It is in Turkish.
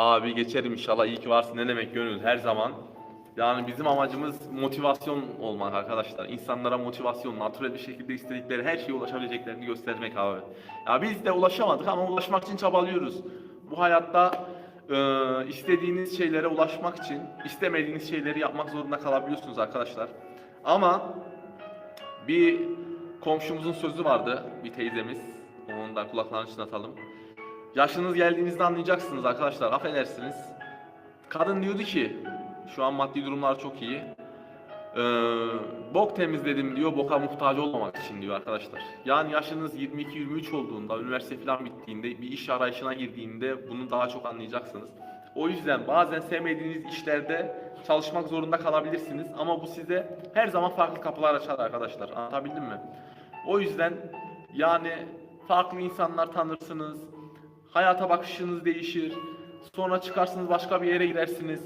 Abi geçerim inşallah iyi ki varsın ne demek gönül her zaman. Yani bizim amacımız motivasyon olmak arkadaşlar. İnsanlara motivasyon, natürel bir şekilde istedikleri her şeye ulaşabileceklerini göstermek abi. Ya biz de ulaşamadık ama ulaşmak için çabalıyoruz. Bu hayatta e, istediğiniz şeylere ulaşmak için istemediğiniz şeyleri yapmak zorunda kalabiliyorsunuz arkadaşlar. Ama bir komşumuzun sözü vardı, bir teyzemiz. Onun da kulaklarını çınlatalım. Yaşınız geldiğinizde anlayacaksınız arkadaşlar, affedersiniz. Kadın diyordu ki, şu an maddi durumlar çok iyi. Ee, bok temizledim diyor, boka muhtaç olmamak için diyor arkadaşlar. Yani yaşınız 22-23 olduğunda, üniversite falan bittiğinde, bir iş arayışına girdiğinde bunu daha çok anlayacaksınız. O yüzden bazen sevmediğiniz işlerde çalışmak zorunda kalabilirsiniz ama bu size her zaman farklı kapılar açar arkadaşlar. Anlatabildim mi? O yüzden yani farklı insanlar tanırsınız, hayata bakışınız değişir. Sonra çıkarsınız başka bir yere gidersiniz.